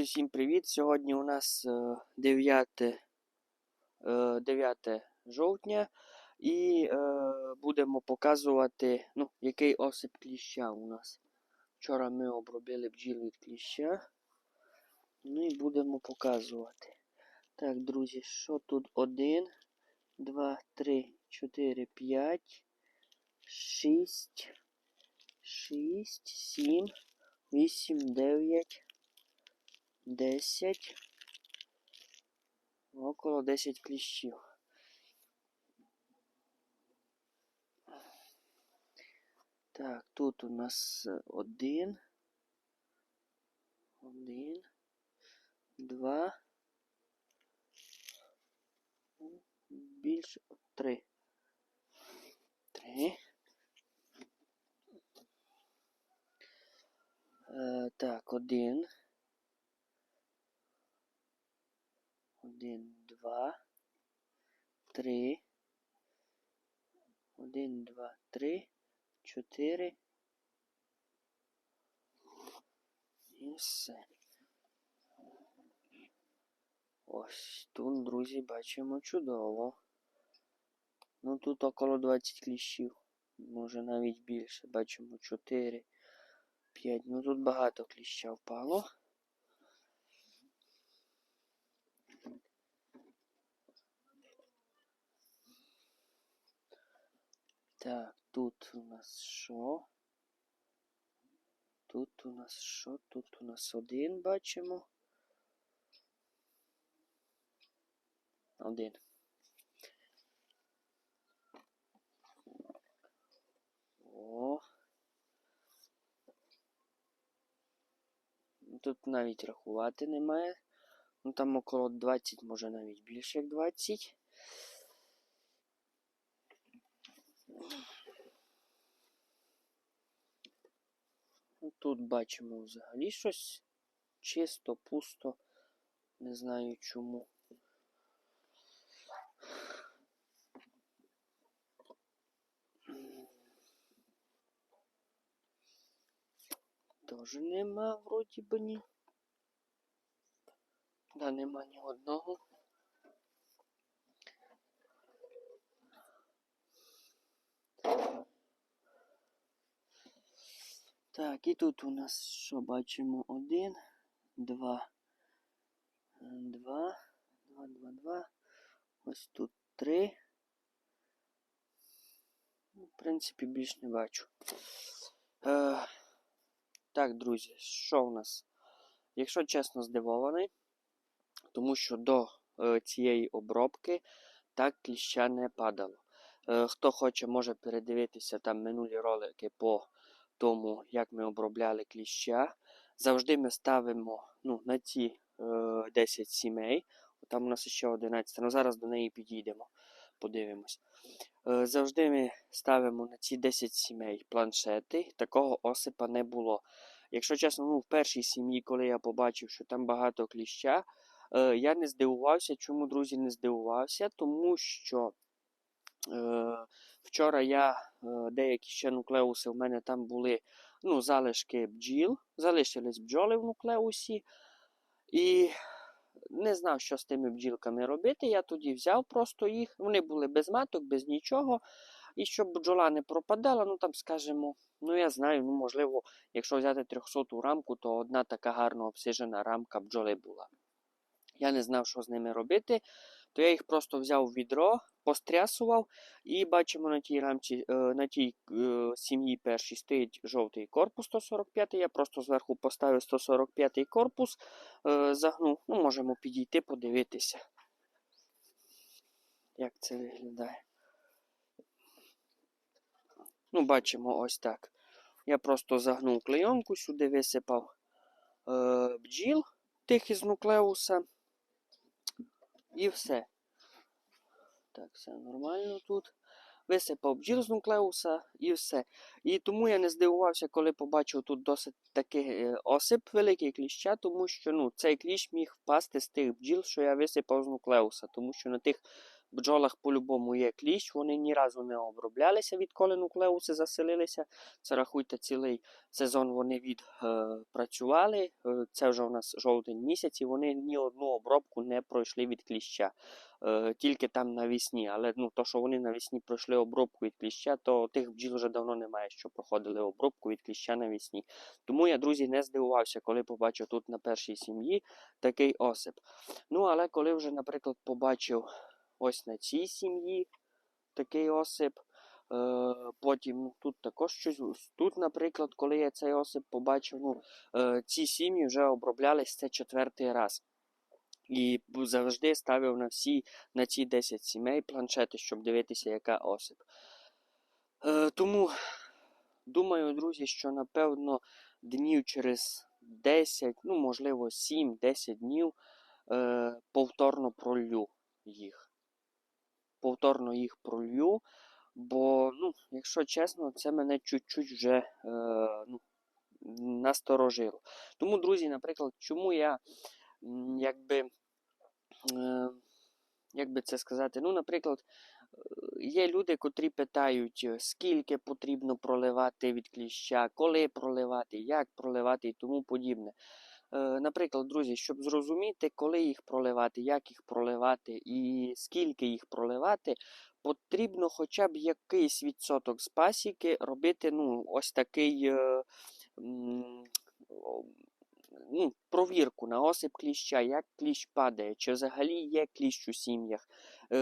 Друзі, всім привіт! Сьогодні у нас е, 9, е, 9 жовтня і е, будемо показувати, ну, який осип кліща у нас. Вчора ми обробили бджіл від кліща. Ну і будемо показувати. Так, друзі, що тут? 1, 2, 3, 4, 5, 6, 6, 7, 8, 9. 10. Около 10 кліщів. Так, тут у нас один. Один. Два. Більше три. Три. Е, так, один. Один, два, три. Один, два, три, чотири. І все. Ось тут, друзі, бачимо чудово. Ну тут около 20 кліщів. Може навіть більше. Бачимо 4, 5. Ну тут багато кліща впало. Так, тут у нас що? Тут у нас що? Тут у нас один бачимо. Один. О. Тут навіть рахувати немає. Ну там около 20, може навіть більше як 20. Ну, Тут бачимо взагалі щось чисто, пусто. Не знаю чому. Тоже нема, вроді би ні. Да, нема ні одного. Так, і тут у нас що бачимо? Один, два, два, два, два, два. Ось тут три. Ну, В принципі, більш не бачу. Е, так, друзі, що у нас? Якщо чесно, здивований, тому що до е, цієї обробки так кліща не падало. Е, хто хоче, може передивитися там минулі ролики по тому, як ми обробляли кліща. Завжди ми ставимо ну, на ці е, 10 сімей. Там у нас ще 11, ну зараз до неї підійдемо, подивимось. Е, завжди ми ставимо на ці 10 сімей планшети. Такого осипа не було. Якщо чесно, ну, в першій сім'ї, коли я побачив, що там багато кліща, е, я не здивувався. Чому, друзі, не здивувався? Тому що вчора я е, деякі ще нуклеуси в мене там були ну, залишки бджіл, залишились бджоли в нуклеусі. І не знав, що з тими бджілками робити. Я тоді взяв просто їх. Вони були без маток, без нічого. І щоб бджола не пропадала, ну там, скажімо, ну я знаю, ну можливо, якщо взяти 300 рамку, то одна така гарно обсижена рамка бджоли була. Я не знав, що з ними робити, то я їх просто взяв в відро, пострясував, і бачимо на тій рамці, е, на тій е, сім'ї першій стоїть жовтий корпус 145. Я просто зверху поставив 145 корпус, е, загнув. Ну, можемо підійти, подивитися, як це виглядає. Ну, бачимо ось так. Я просто загнув клейонку, сюди висипав бджіл тих із нуклеуса. І все. Так, все нормально тут. Висипав бджіл з нуклеуса і все. І тому я не здивувався, коли побачив тут досить такий е, осип великий кліща, тому що ну, цей кліщ міг впасти з тих бджіл, що я висипав з нуклеуса, тому що на тих бджолах по-любому є кліщ, вони ні разу не оброблялися, відколи нуклеуси заселилися. Це рахуйте, цілий сезон вони відпрацювали. Е, це вже у нас жовтень місяць, і вони ні одну обробку не пройшли від кліща. Е, Тільки там навісні. Але ну, то, що вони навісні пройшли обробку від кліща, то тих бджіл вже давно немає, що проходили обробку від кліща навісні. Тому я, друзі, не здивувався, коли побачив тут на першій сім'ї такий осип. Ну, але коли вже, наприклад, побачив ось на цій сім'ї такий осип. Е, потім ну, тут також щось. Тут, наприклад, коли я цей осип побачив, ну, е, ці сім'ї вже оброблялись це четвертий раз. І завжди ставив на всі на ці 10 сімей планшети, щоб дивитися, яка осип. Е, тому думаю, друзі, що напевно днів через 10, ну, можливо, 7-10 днів е, повторно пролью їх. Повторно їх пролью. Бо, ну, якщо чесно, це мене чуть-чуть вже е, ну, насторожило. Тому, друзі, наприклад, чому я якби, е, як це сказати, ну, наприклад, є люди, котрі питають, скільки потрібно проливати від кліща, коли проливати, як проливати і тому подібне. Е, Наприклад, друзі, щоб зрозуміти, коли їх проливати, як їх проливати і скільки їх проливати, потрібно хоча б якийсь відсоток з пасіки робити ну, ось такий е, ну, провірку на осип кліща, як кліщ падає, чи взагалі є кліщ у сім'ях,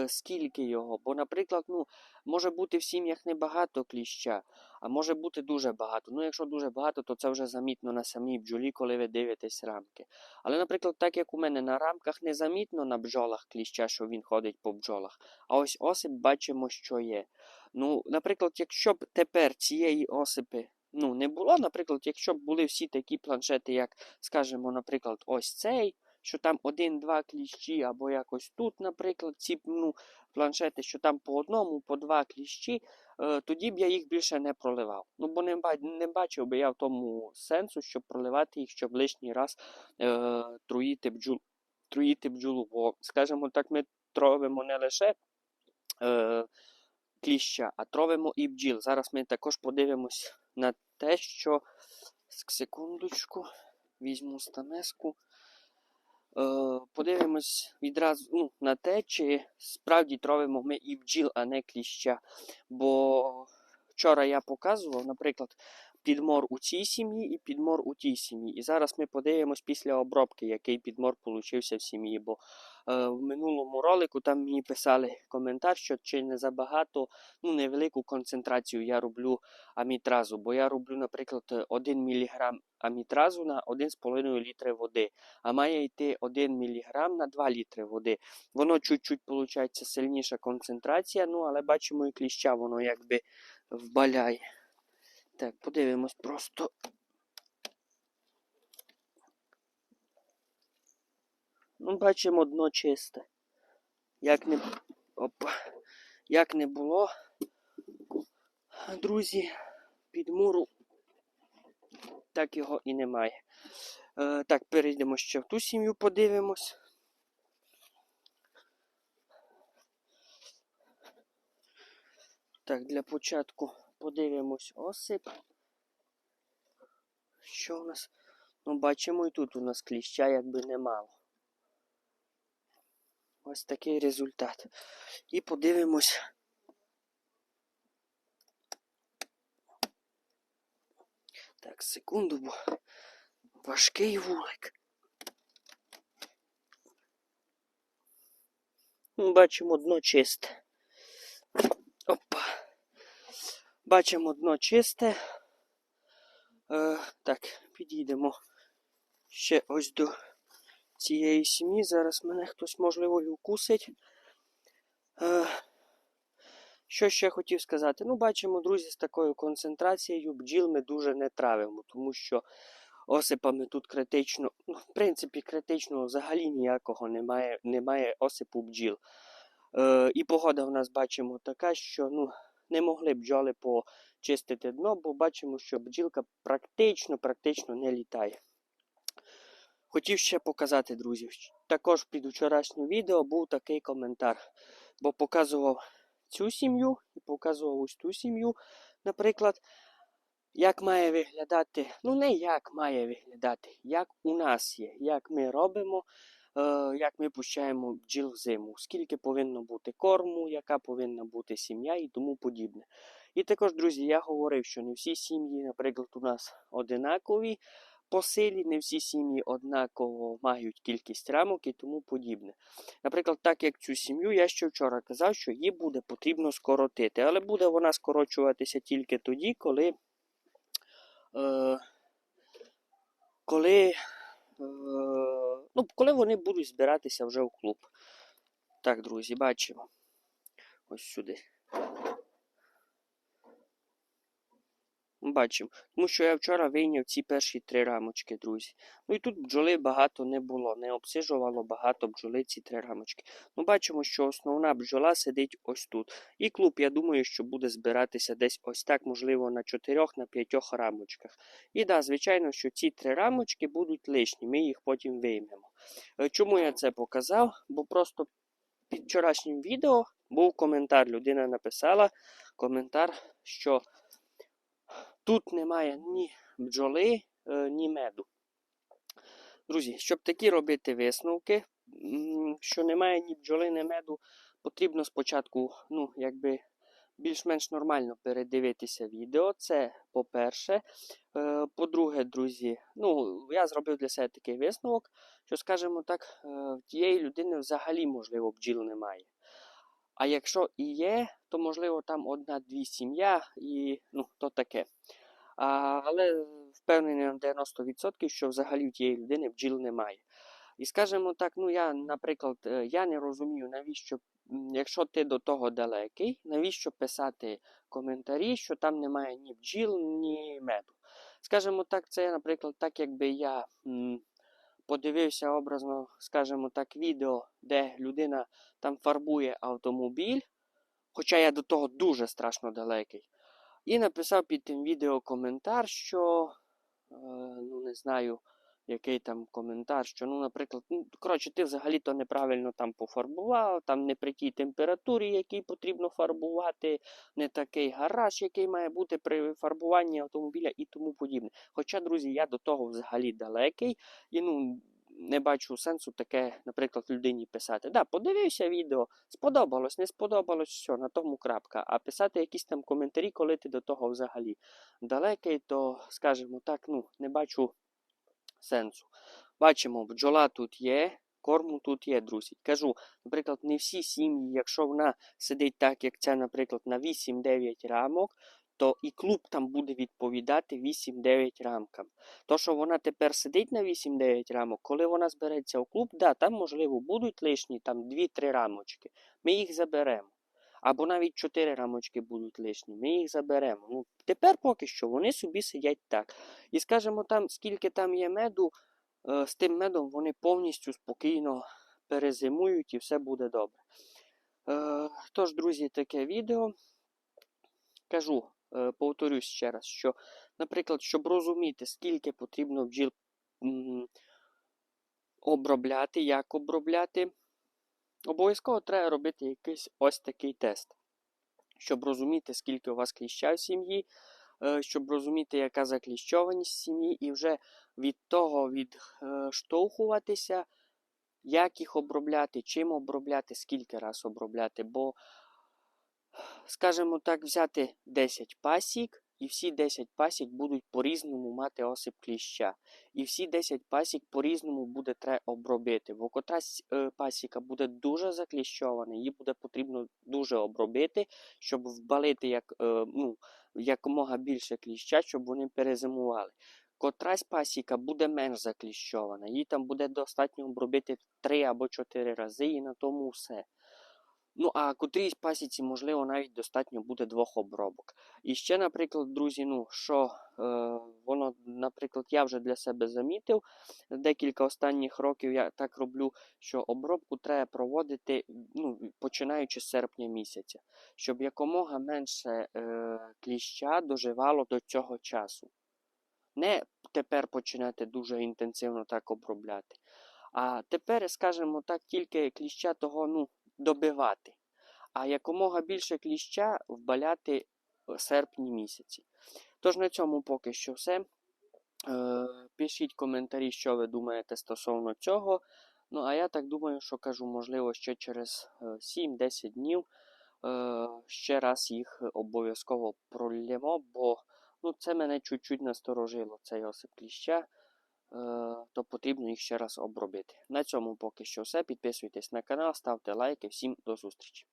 скільки його. Бо, наприклад, ну, може бути в сім'ях небагато кліща, а може бути дуже багато. Ну, якщо дуже багато, то це вже замітно на самій бджолі, коли ви дивитесь рамки. Але, наприклад, так як у мене на рамках не замітно на бджолах кліща, що він ходить по бджолах, а ось осип бачимо, що є. Ну, наприклад, якщо б тепер цієї осипи ну, не було, наприклад, якщо б були всі такі планшети, як, скажімо, наприклад, ось цей, що там один-два кліщі, або якось тут, наприклад, ці ну, планшети, що там по одному, по два кліщі, е, тоді б я їх більше не проливав. Ну, бо не, не бачив би я в тому сенсу, щоб проливати їх, щоб лишній раз е, труїти, бджол, труїти бджолу. Бо, скажімо так, ми тровимо не лише е, кліща, а тровимо і бджіл. Зараз ми також подивимось на те, що секундочку, візьму стамеску. Е, подивимось відразу ну, на те, чи справді тровимо ми і бджіл, а не кліща. Бо вчора я показував, наприклад, підмор у цій сім'ї і підмор у тій сім'ї. І зараз ми подивимось після обробки, який підмор получився в сім'ї. Бо е, в минулому ролику там мені писали коментар, що чи не забагато, ну невелику концентрацію я роблю амітразу. Бо я роблю, наприклад, 1 мг амітразу на 1,5 літри води, а має йти 1 мг на 2 літри води. Воно чуть-чуть виходить сильніша концентрація, ну але бачимо і кліща, воно якби вбаляє. Так, подивимось просто. Ну, бачимо дно чисте. Як не, Опа. Як не було, друзі, підмуру так його і немає. Е, так, перейдемо ще в ту сім'ю, подивимось. Так, для початку подивимось осип. Що у нас? Ну, бачимо, і тут у нас кліща якби немало. Ось такий результат. І подивимось. Так, секунду, бо важкий вулик. Бачимо дно чисте. Опа. Бачимо дно чисте. Е, так, підійдемо ще ось до цієї сім'ї. Зараз мене хтось, можливо, і укусить. Е, що ще хотів сказати? Ну, бачимо, друзі, з такою концентрацією бджіл ми дуже не травимо, тому що осипами тут критично, ну, в принципі, критичного взагалі ніякого немає, немає осипу бджіл. Е, і погода в нас бачимо така, що ну, не могли бджоли почистити дно, бо бачимо, що бджілка практично, практично не літає. Хотів ще показати, друзі. Також під вчорашнім відео був такий коментар. бо показував цю сім'ю і показував ось ту сім'ю, наприклад, як має виглядати, ну не як має виглядати, як у нас є, як ми робимо, як ми пущаємо бджіл в зиму, скільки повинно бути корму, яка повинна бути сім'я і тому подібне. І також, друзі, я говорив, що не всі сім'ї, наприклад, у нас одинакові по силі, не всі сім'ї однаково мають кількість рамок і тому подібне. Наприклад, так як цю сім'ю, я ще вчора казав, що її буде потрібно скоротити, але буде вона скорочуватися тільки тоді, коли. Е, коли, е, ну, коли вони будуть збиратися вже в клуб. Так, друзі, бачимо. Ось сюди. Бачимо. Тому що я вчора вийняв ці перші три рамочки, друзі. Ну і тут бджоли багато не було. Не обсижувало багато бджоли ці три рамочки. Ну, бачимо, що основна бджола сидить ось тут. І клуб, я думаю, що буде збиратися десь ось так, можливо, на чотирьох, на п'ятьох рамочках. І да, звичайно, що ці три рамочки будуть лишні, ми їх потім виймемо. Е, Чому я це показав? Бо просто під вчорашнім відео був коментар. Людина написала коментар, що тут немає ні бджоли, е, ні меду. Друзі, щоб такі робити висновки, що немає ні бджоли, ні меду, потрібно спочатку, ну, якби більш-менш нормально передивитися відео. Це по-перше. Е, По-друге, друзі, ну, я зробив для себе такий висновок, що, скажімо так, е, в тієї людини взагалі, можливо, бджіл немає. А якщо і є, то можливо там одна-дві сім'я, і ну, то таке. А, але впевнений на 90%, що взагалі в тієї людини бджіл немає. І скажімо так, ну я, наприклад, е, я не розумію, навіщо, якщо ти до того далекий, навіщо писати коментарі, що там немає ні бджіл, ні меду. Скажімо так, це, наприклад, так, якби я м, подивився образно, скажімо так, відео, де людина там фарбує автомобіль, хоча я до того дуже страшно далекий. І написав під тим відео коментар, що, е, ну не знаю, який там коментар, що, ну, наприклад, ну, коротше, ти взагалі-то неправильно там пофарбував, там не при тій температурі, якій потрібно фарбувати, не такий гараж, який має бути при фарбуванні автомобіля і тому подібне. Хоча, друзі, я до того взагалі далекий і ну. Не бачу сенсу таке, наприклад, людині писати. Да, подивився відео, сподобалось, не сподобалось, все, на тому крапка. А писати якісь там коментарі, коли ти до того взагалі далекий, то, скажімо так, ну, не бачу сенсу. Бачимо, бджола тут є, корму тут є, друзі. Кажу, наприклад, не всі сім'ї, якщо вона сидить так, як ця, наприклад, на 8-9 рамок, то і клуб там буде відповідати 8-9 рамкам. То, що вона тепер сидить на 8-9 рамок, коли вона збереться у клуб, да, там, можливо, будуть лишні там 2-3 рамочки. Ми їх заберемо. Або навіть 4 рамочки будуть лишні, ми їх заберемо. Ну, тепер поки що вони собі сидять так. І скажімо, там, скільки там є меду, е, з тим медом вони повністю спокійно перезимують і все буде добре. Е, Тож, друзі, таке відео. Кажу, повторюсь ще раз, що, наприклад, щоб розуміти, скільки потрібно бджіл обробляти, як обробляти, обов'язково треба робити якийсь ось такий тест, щоб розуміти, скільки у вас кліща в сім'ї, е, щоб розуміти, яка закліщованість сім'ї, і вже від того відштовхуватися, як їх обробляти, чим обробляти, скільки раз обробляти. Бо, скажімо так, взяти 10 пасік, і всі 10 пасік будуть по-різному мати осип кліща. І всі 10 пасік по-різному буде треба обробити. Бо котрась е, пасіка буде дуже закліщована, її буде потрібно дуже обробити, щоб вбалити як, е, ну, якомога більше кліща, щоб вони перезимували. Котрась пасіка буде менш закліщована, їй там буде достатньо обробити 3 або 4 рази, і на тому все. Ну, а котрійсь пасіці, можливо, навіть достатньо буде двох обробок. І ще, наприклад, друзі, ну, що е, воно, наприклад, я вже для себе замітив, декілька останніх років я так роблю, що обробку треба проводити, ну, починаючи з серпня місяця, щоб якомога менше е, кліща доживало до цього часу. Не тепер починати дуже інтенсивно так обробляти. А тепер, скажімо так, тільки кліща того ну, добивати. а якомога більше кліща вбаляти в серпні місяці. Тож на цьому поки що все. Е, Пишіть коментарі, що ви думаєте стосовно цього. Ну, а я так думаю, що кажу, можливо, ще через е, 7-10 днів е, ще раз їх обов'язково пролємо, бо ну, це мене чуть-чуть насторожило, цей осип кліща, е, то потрібно їх ще раз обробити. На цьому поки що все. Підписуйтесь на канал, ставте лайки. Всім до зустрічі!